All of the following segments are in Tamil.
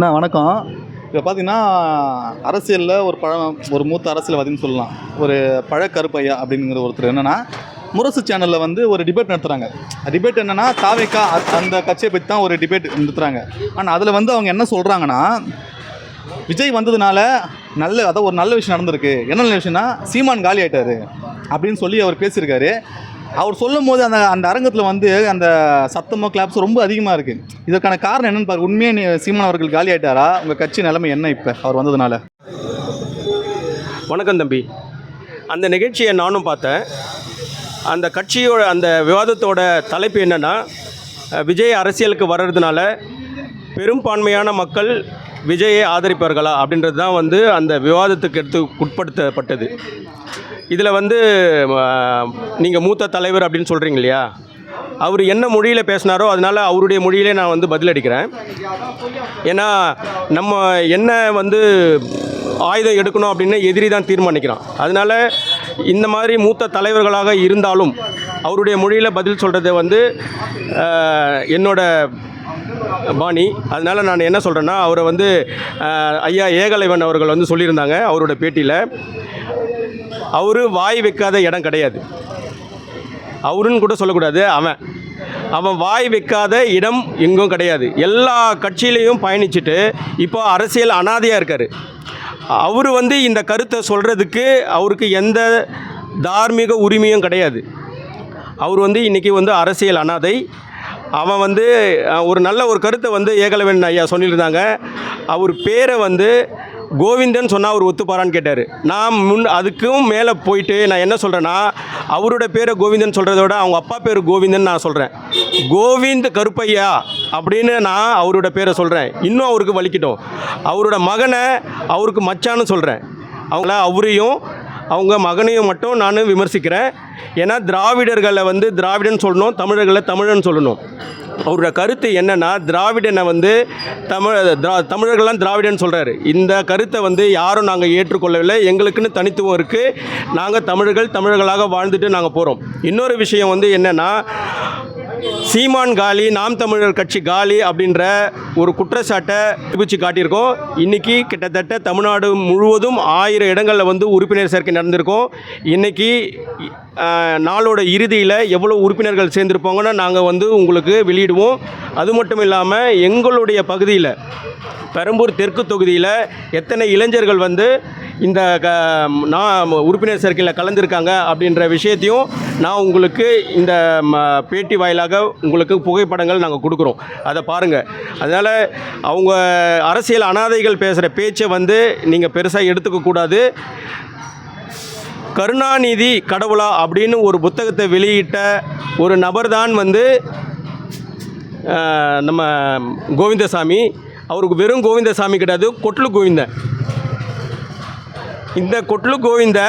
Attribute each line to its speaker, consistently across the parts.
Speaker 1: அண்ணா வணக்கம். இப்போ பார்த்தீங்கன்னா அரசியலில் ஒரு பழ ஒரு மூத்த அரசியல்வாதின்னு சொல்லலாம். ஒரு பழக்கருப்பையா அப்படிங்கிற ஒருத்தர் என்னென்னா முரசு சேனலில் வந்து ஒரு டிபேட் நடத்துகிறாங்க டிபேட் என்னென்னா தாவேக்கா அ- அந்த கட்சியை பற்றி தான் ஒரு டிபேட் நடத்துகிறாங்க ஆனால் அதில் வந்து அவங்க என்ன சொல்கிறாங்கன்னா விஜய் வந்ததுனால நல்ல அதான் ஒரு நல்ல விஷயம் நடந்திருக்கு. என்ன நல்ல விஷயம்னா சீமான் காலி ஆகிட்டாரு அப்படின்னு சொல்லி அவர் பேசியிருக்காரு. அவர் சொல்லும் போது அந்த அந்த அரங்கத்தில் வந்து அந்த சத்தமோ கிளாப்ஸ் ரொம்ப அதிகமாக இருக்குது இதற்கான காரணம் என்னன்னு பாரு உண்மையே சீமான் அவர்கள் காலி ஆயிட்டாரா? உங்கள் கட்சி நிலைமை என்ன இப்போ? அவர் வந்ததுனால.
Speaker 2: வணக்கம் தம்பி. அந்த நிகழ்ச்சியை நானும் பார்த்தேன். அந்த கட்சியோட அந்த விவாதத்தோட தலைப்பு என்னென்னா விஜய் அரசியலுக்கு வர்றதுனால பெரும்பான்மையான மக்கள் விஜயை ஆதரிப்பார்களா அப்படின்றது தான் வந்து அந்த விவாதத்துக்கு எடுத்து உட்படுத்தப்பட்டது. இதில் வந்து நீங்கள் மூத்த தலைவர் அப்படின்னு சொல்கிறீங்க இல்லையா? அவர் என்ன மொழியில் பேசினாரோ அதனால் அவருடைய மொழியிலே நான் வந்து பதிலடிக்கிறேன் ஏன்னா நம்ம என்ன வந்து ஆயுதம் எடுக்கணும் அப்படின்னு எதிரி தான் தீர்மானிக்கிறான். அதனால் இந்த மாதிரி மூத்த தலைவர்களாக இருந்தாலும் அவருடைய மொழியில் பதில் சொல்கிறது வந்து என்னோட பாணி அதனால் நான் என்ன சொல்கிறேன்னா அவரை வந்து ஐயா ஏகலைவன் அவர்கள் வந்து சொல்லியிருந்தாங்க அவரோட பேட்டியில். அவர் வாய் வைக்காத இடம் கிடையாது. அவருன்னு கூட சொல்லக்கூடாது அவன். அவன் வாய் வைக்காத இடம் எங்கும் கிடையாது. எல்லா கட்சியிலையும் பயணிச்சுட்டு இப்போ அரசியல் அனாதையாக இருக்கார். அவர் வந்து இந்த கருத்தை சொல்கிறதுக்கு அவருக்கு எந்த தார்மீக உரிமையும் கிடையாது. அவர் வந்து இன்றைக்கி வந்து அரசியல் அனாதை. அவன் வந்து ஒரு நல்ல ஒரு கருத்தை வந்து ஏகலவன் ஐயா சொல்லியிருந்தாங்க. அவர் பேரை வந்து கோவிந்தன் சொன்னால் அவர் ஒத்துப்பாரான்னு கேட்டார். நான் முன் அதுக்கும் மேலே போயிட்டு நான் என்ன சொல்கிறேன்னா அவரோட பேரை கோவிந்தன் சொல்கிறத விட அவங்க அப்பா பேர் கோவிந்தன் நான் சொல்கிறேன் கோவிந்த் கருப்பையா அப்படின்னு நான் அவரோட பேரை சொல்கிறேன் இன்னும் அவருக்கு வலிக்கட்டும். அவரோட மகனை அவருக்கு மச்சான்னு சொல்கிறேன் அவங்கள அவரையும் அவங்க மகனையும் மட்டும் நான் விமர்சிக்கிறேன். ஏன்னா திராவிடர்களை வந்து திராவிடன் சொல்லணும் தமிழர்களை தமிழன் சொல்லணும். அவரோட கருத்து என்னென்னா திராவிடனை வந்து தமிழ் திரா தமிழர்கள்லாம் திராவிடன் சொல்கிறாரு இந்த கருத்தை வந்து யாரும் நாங்கள் ஏற்றுக்கொள்ளவில்லை. எங்களுக்குன்னு தனித்துவம் இருக்குது நாங்கள் தமிழர்கள் தமிழர்களாக வாழ்ந்துட்டு நாங்கள் போகிறோம் இன்னொரு விஷயம் வந்து என்னென்னா சீமான் காலி நாம் தமிழர் கட்சி காலி அப்படின்ற ஒரு குற்றச்சாட்டை நிரூபித்து காட்டியிருக்கோம். இன்றைக்கி கிட்டத்தட்ட தமிழ்நாடு முழுவதும் ஆயிரம் இடங்களில் வந்து உறுப்பினர் சேர்க்கை நடந்திருக்கோம். இன்றைக்கி நாளோட இறுதியில் எவ்வளோ உறுப்பினர்கள் சேர்ந்துருப்பாங்கன்னு நாங்கள் வந்து உங்களுக்கு வெளியிடுவோம். அது மட்டும் இல்லாமல் எங்களுடைய பகுதியில் பெரம்பூர் தெற்கு தொகுதியில் எத்தனை இளைஞர்கள் வந்து இந்த க நான் உறுப்பினர் சேர்க்கையில் கலந்துருக்காங்க அப்படின்ற விஷயத்தையும் நான் உங்களுக்கு இந்த ம, பேட்டி வாயிலாக உங்களுக்கு புகைப்படங்கள் நாங்கள் கொடுக்குறோம். அதை பாருங்கள் அதனால் அவங்க அரசியல் அனாதைகள் பேசுகிற பேச்சை வந்து நீங்கள் பெருசாக எடுத்துக்கக்கூடாது கருணாநிதி கடவுளா அப்படின்னு ஒரு புத்தகத்தை வெளியிட்ட ஒரு நபர் தான் வந்து நம்ம கோவிந்தசாமி. அவருக்கு வெறும் கோவிந்தசாமி கிடையாது கொட்லு கோவிந்தன். இந்த கொட்லு கோவிந்த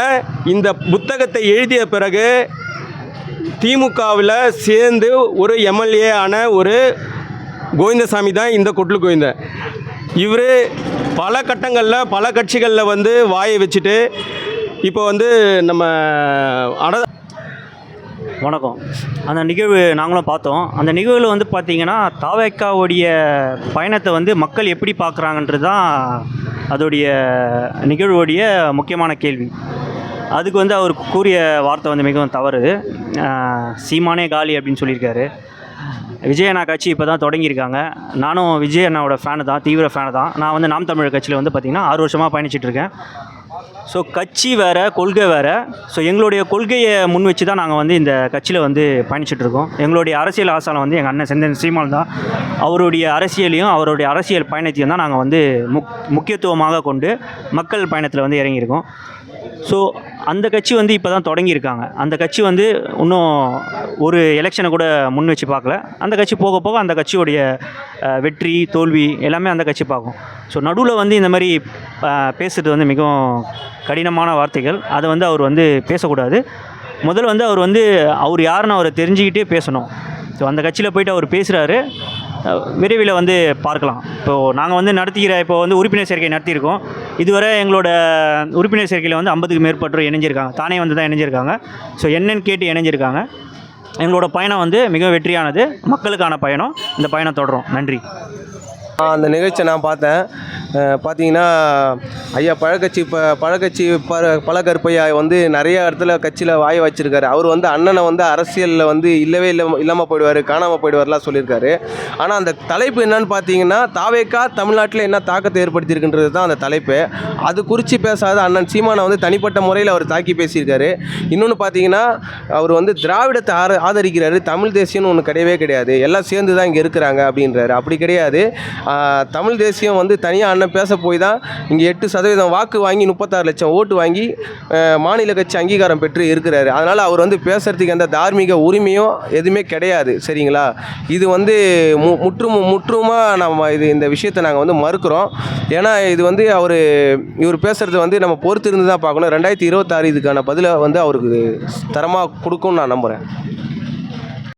Speaker 2: இந்த புத்தகத்தை எழுதிய பிறகு திமுகவில் சேர்ந்து ஒரு எம்எல்ஏ ஆன ஒரு கோவிந்தசாமி தான் இந்த கொட்லு கோவிந்த. இவர் பல கட்டங்களில் பல கட்சிகளில் வந்து வாயை வச்சுட்டு இப்போ வந்து நம்ம அட
Speaker 3: வணக்கம். அந்த நிகழ்வு நாங்களும் பார்த்தோம். அந்த நிகழ்வில் வந்து பார்த்தீங்கன்னா தாவேக்காவுடைய பயணத்தை வந்து மக்கள் எப்படி பார்க்குறாங்கன்றது தான் அதோடைய நிகழ்வுடைய முக்கியமான கேள்வி. அதுக்கு வந்து அவர் கூறிய வார்த்தை வந்து மிகவும் தவறு. சீமானே காலி அப்படின்னு சொல்லியிருக்காரு. விஜய் அண்ணா கட்சி இப்போ தான் தொடங்கியிருக்காங்க. நானும் விஜய் அண்ணாவோட ஃபேனு தான் தீவிர ஃபேனு தான். நான் வந்து நாம் தமிழர் கட்சியில் வந்து பார்த்திங்கன்னா ஆறு வருஷமாக பயணிச்சிட்டு இருக்கேன். ஸோ கட்சி வேறு கொள்கை வேறு. ஸோ எங்களுடைய கொள்கையை முன் வச்சு தான் நாங்கள் வந்து இந்த கட்சியில் வந்து பயணிச்சிட்ருக்கோம் எங்களுடைய அரசியல் ஆசாலம் வந்து எங்கள் அண்ணன் செந்தன் சீமான் தான். அவருடைய அரசியலையும் அவருடைய அரசியல் பயணத்தையும் தான் நாங்கள் வந்து முக் முக்கியத்துவமாக கொண்டு மக்கள் பயணத்தில் வந்து இறங்கியிருக்கோம். ஸோ அந்த கட்சி வந்து இப்போ தான் தொடங்கியிருக்காங்க. அந்த கட்சி வந்து இன்னும் ஒரு எலெக்ஷனை கூட முன் வச்சு பார்க்கல. அந்த கட்சி போக போக அந்த கட்சியோடைய வெற்றி தோல்வி எல்லாமே அந்த கட்சி பார்க்கும். ஸோ நடுவில் வந்து இந்த மாதிரி பேசுகிறது பேசுறது வந்து மிகவும் கடினமான வார்த்தைகள். அதை வந்து அவர் வந்து பேசக்கூடாது. முதல்ல வந்து அவர் வந்து அவர் யாருன்னு அவரை தெரிஞ்சுக்கிட்டே பேசணும். ஸோ அந்த கட்சியில் போயிட்டு அவர் பேசுகிறாரு விரைவில் வந்து பார்க்கலாம். இப்போது நாங்கள் வந்து நடத்திக்கிற இப்போ வந்து உறுப்பினர் சேர்க்கை நடத்தியிருக்கோம். இதுவரை எங்களோட உறுப்பினர் சேர்க்கையில் வந்து ஐம்பதுக்கு மேற்பட்டோர் இணைஞ்சிருக்காங்க. தானே வந்து தான் இணைஞ்சிருக்காங்க. ஸோ என்னன்னு கேட்டு இணைஞ்சிருக்காங்க. எங்களோட பயணம் வந்து மிக வெற்றியானது. மக்களுக்கான பயணம். இந்த பயணம் தொடரும். நன்றி.
Speaker 4: அந்த நிகழ்ச்சியை நான் பார்த்தேன். பார்த்தீங்கன்னா ஐயா பழக்கட்சி ப பழக்கட்சி ப பழக்கருப்பையா வந்து நிறைய இடத்துல கட்சியில் வாய் வச்சிருக்காரு. அவர் வந்து அண்ணனை வந்து அரசியலில் வந்து இல்லவே இல்லை இல்லாமல் போயிடுவார் காணாமல் போயிடுவார்லாம் சொல்லியிருக்காரு. ஆனால் அந்த தலைப்பு என்னன்னு பார்த்தீங்கன்னா தாவேக்கா தமிழ்நாட்டில் என்ன தாக்கத்தை ஏற்படுத்தியிருக்குன்றது தான் அந்த தலைப்பு. அது குறித்து பேசாத அண்ணன் சீமானை வந்து தனிப்பட்ட முறையில் அவர் தாக்கி பேசியிருக்காரு. இன்னொன்று பார்த்தீங்கன்னா அவர் வந்து திராவிடத்தை ஆர ஆதரிக்கிறாரு. தமிழ் தேசியம்னு ஒன்று கிடையவே கிடையாது. எல்லாம் சேர்ந்து தான் இங்கே இருக்கிறாங்க அப்படின்றாரு. அப்படி கிடையாது. தமிழ் தேசியம் வந்து தனியாக அண்ணன் பேச போய் தான் இங்கே எட்டு சதவீதம் வாக்கு வாங்கி முப்பத்தாறு லட்சம் ஓட்டு வாங்கி மாநில கட்சி அங்கீகாரம் பெற்று இருக்கிறாரு. அதனால் அவர் வந்து பேசுகிறதுக்கு எந்த தார்மீக உரிமையும் எதுவுமே கிடையாது சரிங்களா? இது வந்து மு முற்றும் முற்றுமாக நம்ம இது இந்த விஷயத்தை நாங்கள் வந்து மறுக்கிறோம். ஏன்னா இது வந்து அவர் இவர் பேசுகிறது வந்து நம்ம பொறுத்து இருந்து தான் பார்க்கணும். ரெண்டாயிரத்தி இருபத்தாறு இதுக்கான பதிலை வந்து அவருக்கு தரமாக கொடுக்கும்னு நான் நம்புகிறேன்